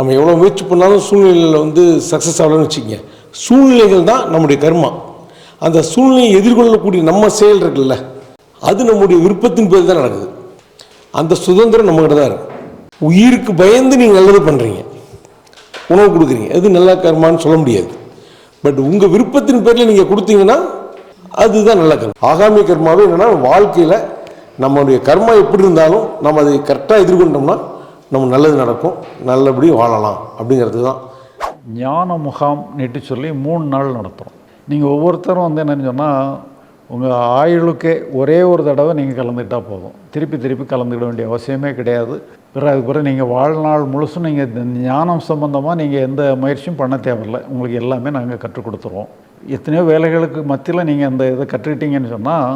நம்ம எவ்வளோ முயற்சி பண்ணாலும் சூழ்நிலையில் வந்து சக்ஸஸ் ஆகலன்னு வச்சுக்கோங்க. சூழ்நிலைகள் தான் நம்முடைய கர்மா. அந்த சூழ்நிலையை எதிர்கொள்ளக்கூடிய நம்ம செயல் இருக்குல்ல அது நம்முடைய விருப்பத்தின் பேர் தான் நடக்குது. அந்த சுதந்திரம் நம்மகிட்ட தான் இருக்கும் உயிருக்கு பயந்து நீங்கள் நல்லது பண்ணுறீங்க உணவு கொடுக்குறீங்க. அது நல்ல கர்மான்னு சொல்ல முடியாது. பட் உங்கள் விருப்பத்தின் பேரில் நீங்கள் கொடுத்தீங்கன்னா அதுதான் நல்ல கர்மம் ஆகாமிய கர்மாவே என்னென்னா வாழ்க்கையில் நம்மளுடைய கர்மா எப்படி இருந்தாலும் நம்ம அதை கரெக்டாக எதிர்கொண்டோம்னா நம்ம நல்லது நடக்கும் நல்லபடி வாழலாம் அப்படிங்கிறது தான். ஞான முகாம் நெட்டு சொல்லி மூணு நாள் நடத்துகிறோம் நீங்கள் ஒவ்வொருத்தரும் வந்து என்னென்னு சொன்னால் உங்கள் ஆயுளுக்கே ஒரே ஒரு தடவை நீங்கள் கலந்துக்கிட்டால் போதும். திருப்பி திருப்பி கலந்துக்கிட வேண்டிய அவசியமே கிடையாது. பிறகு அதுக்கு பிறகு நீங்கள் வாழ்நாள் முழுசும் நீங்கள் ஞானம் சம்மந்தமாக நீங்கள் எந்த முயற்சியும் பண்ண தேவையில்லை. உங்களுக்கு எல்லாமே நாங்கள் கற்றுக் கொடுத்துருவோம். எத்தனையோ வேலைகளுக்கு மத்தியில் நீங்கள் அந்த இதை கற்றுக்கிட்டீங்கன்னு சொன்னால்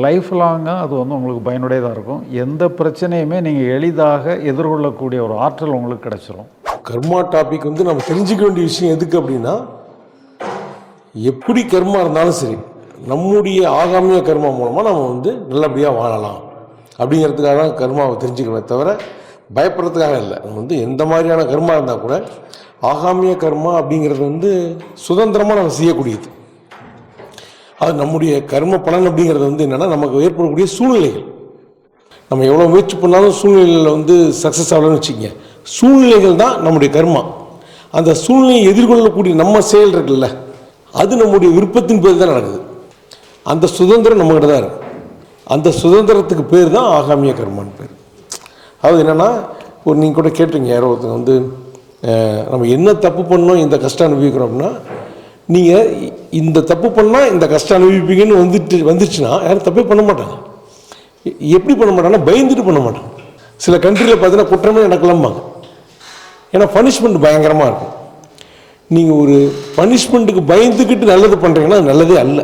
லைஃப் லாங்காக அது வந்து உங்களுக்கு பயனுடையதாக இருக்கும். எந்த பிரச்சனையுமே நீங்கள் எளிதாக எதிர்கொள்ளக்கூடிய ஒரு ஆற்றல் உங்களுக்கு கிடச்சிரும். கர்மா டாபிக் வந்து நம்ம தெரிஞ்சுக்க வேண்டிய விஷயம் எதுக்கு அப்படின்னா எப்படி கர்மா இருந்தாலும் சரி நம்முடைய ஆகாமிய கர்மா மூலமாக நம்ம வந்து நல்லபடியாக வாழலாம். அப்படிங்கிறதுக்காக தான் கர்மாவை தெரிஞ்சுக்கணுமே தவிர பயப்படுறதுக்காக இல்லை. நம்ம வந்து எந்த மாதிரியான கர்மா இருந்தால் கூட ஆகாமிய கர்மா அப்படிங்கிறது வந்து சுதந்திரமாக நம்ம செய்யக்கூடியது. அது நம்முடைய கர்ம பலன் அப்படிங்கிறது வந்து என்னென்னா நமக்கு ஏற்படக்கூடிய சூழ்நிலைகள். நம்ம எவ்வளோ முயற்சி பண்ணாலும் சூழ்நிலையில் வந்து சக்ஸஸ் ஆகலன்னு வச்சுக்கோங்க. சூழ்நிலைகள் தான் நம்முடைய கர்மா. அந்த சூழ்நிலையை எதிர்கொள்ளக்கூடிய நம்ம செயல் இருக்குல்ல அது நம்முடைய விருப்பத்தின் பேர் தான் நடக்குது. அந்த சுதந்திரம் நம்மகிட்ட தான் இருக்குது அந்த சுதந்திரத்துக்கு பேர் தான் ஆகாமிய கர்மான்னு பேர். அதாவது என்னென்னா ஒரு நீங்கள் கூட கேட்டீங்க யாரோ ஒருத்தங்க வந்து நம்ம என்ன தப்பு பண்ணோம் இந்த கஷ்டம் அனுபவிக்கிறோம் அப்படின்னா நீங்கள் இந்த தப்பு பண்ணால் இந்த கஷ்டம் அனுபவிப்பீங்கன்னு வந்துட்டு வந்துச்சுன்னா யாரும் தப்பே பண்ண மாட்டாங்க. எப்படி பண்ண மாட்டாங்கன்னா பயந்துட்டு பண்ண மாட்டாங்க. சில கண்ட்ரியில் பார்த்தீங்கன்னா குற்றமே நடக்கலாம்பாங்க. ஏன்னா பனிஷ்மெண்ட் பயங்கரமாக இருக்கும். நீங்கள் ஒரு பனிஷ்மெண்ட்டுக்கு பயந்துக்கிட்டு நல்லது பண்ணுறீங்கன்னா அது நல்லதே அல்ல.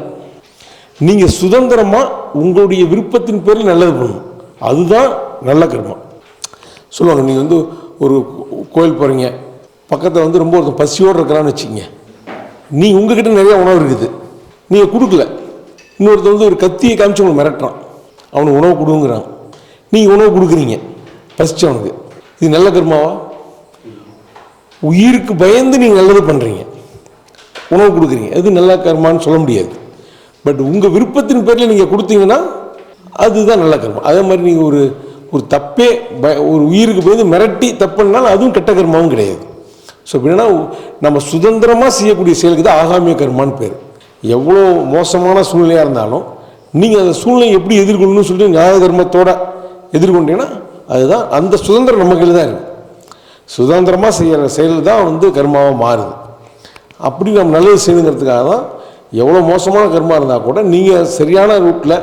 நீங்கள் சுதந்திரமாக உங்களுடைய விருப்பத்தின் பேரில் நல்லது பண்ணணும். அதுதான் நல்ல கர்மம் சொல்லுவாங்க நீங்கள் வந்து ஒரு கோயில் போகிறீங்க பக்கத்தில் வந்து ரொம்ப ஒருத்தன் பசியோடு இருக்கிறான்னு வச்சுக்கோங்க. நீ உங்ககிட்ட நிறைய உணவு இருக்குது. நீங்கள் கொடுக்கல. இன்னொருத்தன் வந்து ஒரு கத்தியை காமிச்சு உங்களை மிரட்டுறான். அவனுக்கு உணவு கொடுங்கிறான். நீங்கள் உணவு கொடுக்குறீங்க. பசிச்சவனுக்கு இது நல்ல கர்மாவா? உயிருக்கு பயந்து நீங்கள் நல்லது பண்ணுறீங்க உணவு கொடுக்குறீங்க. அது நல்ல கர்மான்னு சொல்ல முடியாது. பட் உங்கள் விருப்பத்தின் பேரில் நீங்கள் கொடுத்தீங்கன்னா அதுதான் நல்ல கர்மம் அதே மாதிரி நீங்கள் ஒரு ஒரு தப்பே பய ஒரு உயிருக்கு போய் மிரட்டி தப்புனாலும் அதுவும் கெட்ட கர்மாவும் கிடையாது. ஸோ எப்படின்னா நம்ம சுதந்திரமாக செய்யக்கூடிய செயலுக்கு தான் ஆகாமிய கர்மான்னு பேர். எவ்வளோ மோசமான சூழ்நிலையாக இருந்தாலும் நீங்கள் அந்த சூழ்நிலையை எப்படி எதிர்கொள்ளணும்னு சொல்லிட்டு நியாய தர்மத்தோட எதிர்கொண்டீங்கன்னா அதுதான் அந்த சுதந்திரம் நம்ம கையில் தான் இருக்குது சுதந்திரமாக செய்கிற செயல் தான் வந்து கர்மாவாக மாறுது. அப்படி நம்ம நல்லது செய்யணுங்கிறதுக்காக தான் எவ்வளோ மோசமான கர்மா இருந்தால் கூட நீங்கள் சரியான ரூட்டில்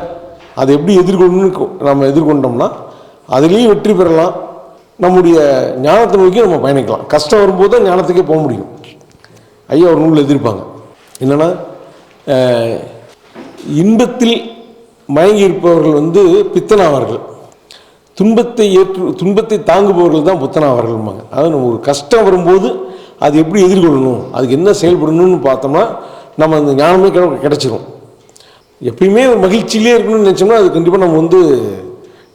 அதை எப்படி எதிர்கொள்ளணும்னு கொ- நம்ம எதிர்கொண்டோம்னா அதுலேயும் வெற்றி பெறலாம். நம்முடைய ஞானத்தை நோக்கி நம்ம பயணிக்கலாம். கஷ்டம் வரும்போது தான் ஞானத்துக்கே போக முடியும். ஐயா ஒரு நூல் எதிர்ப்பாங்க என்னென்னா இன்பத்தில் மயங்கி இருப்பவர்கள் வந்து பித்தனாவார்கள். துன்பத்தை ஏற்று துன்பத்தை தாங்குபவர்கள் தான் புத்தனாவார்கள்பாங்க அதாவது நம்ம ஒரு கஷ்டம் வரும்போது அது எப்படி எதிர்கொள்ளணும் அதுக்கு என்ன செயல்படணும்னு பார்த்தோம்னா நம்ம அந்த ஞானமே கிடைச்சிரும். எப்பயுமே மகிழ்ச்சியிலே இருக்கணும்னு நினச்சோம்னா அது கண்டிப்பாக நம்ம வந்து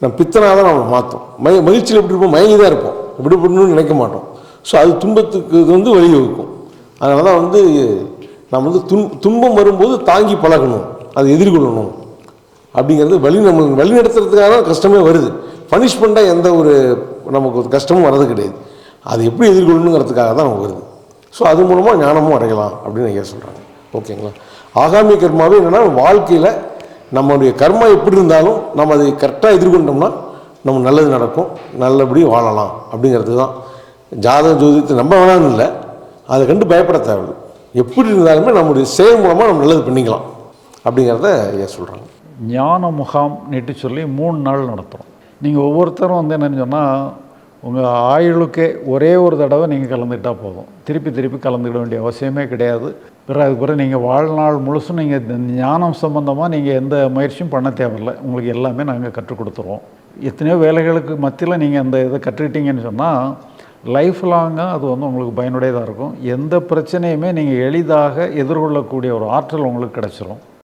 நம்ம பித்தனாக தான் நம்ம மாற்றும் மய மகிழ்ச்சியில் எப்படி இருப்போம்? மயங்கி தான் இருப்போம். எப்படி பண்ணணும்னு நினைக்க மாட்டோம் ஸோ அது துன்பத்துக்கு இது வந்து வழிவகுக்கும். அதனால தான் வந்து நம்ம வந்து துன் துன்பம் வரும்போது தாங்கி பழகணும். அதை எதிர்கொள்ளணும். அப்படிங்கிறது வழி நம்ம வழி நடத்துறதுக்காக தான் கஷ்டமே வருது. பனிஷ்மெண்ட்டாக எந்த ஒரு நமக்கு கஷ்டமும் வர்றது கிடையாது. அது எப்படி எதிர்கொள்ளணுங்கிறதுக்காக தான் நமக்கு வருது. ஸோ அது மூலமாக ஞானமும் அடையலாம் அப்படின்னு ஐயா சொல்கிறாங்க ஓகேங்களா? ஆகாமிய கர்மாவே என்னென்னா வாழ்க்கையில் நம்மளுடைய கர்மா எப்படி இருந்தாலும் நம்ம அதை கரெக்டாக எதிர்கொண்டோம்னா நம்ம நல்லது நடக்கும் நல்லபடி வாழலாம் அப்படிங்கிறது தான். ஜாதகம் ஜோதிடத்தை நம்ப வேணாம்னு இல்லை. அதை கண்டு பயப்பட தேவையில்லை. எப்படி இருந்தாலுமே நம்முடைய செயல் மூலமாக நம்ம நல்லது பண்ணிக்கலாம் அப்படிங்கிறத ஏன் சொல்கிறாங்க ஞான முகாம் நெட்டு சொல்லி மூணு நாள் நடத்துகிறோம் நீங்கள் ஒவ்வொருத்தரும் வந்து என்னென்னு சொன்னால் உங்கள் ஆயுளுக்கே ஒரே ஒரு தடவை நீங்கள் கலந்துக்கிட்டால் போதும். திருப்பி திருப்பி கலந்துக்கிட வேண்டிய அவசியமே கிடையாது. பிறகு அதுக்கு பிறகு நீங்கள் வாழ்நாள் முழுசும் நீங்கள் ஞானம் சம்மந்தமாக நீங்கள் எந்த முயற்சியும் பண்ண தேவையில்லை. உங்களுக்கு எல்லாமே நாங்கள் கற்றுக் கொடுத்துருவோம். எத்தனையோ வேலைகளுக்கு மத்தியில் நீங்கள் அந்த இதை கற்றுக்கிட்டீங்கன்னு சொன்னால் லைஃப் லாங்காக அது வந்து உங்களுக்கு பயனுடையதாக இருக்கும். எந்த பிரச்சனையுமே நீங்கள் எளிதாக எதிர்கொள்ளக்கூடிய ஒரு ஆற்றல் உங்களுக்கு கிடச்சிரும்.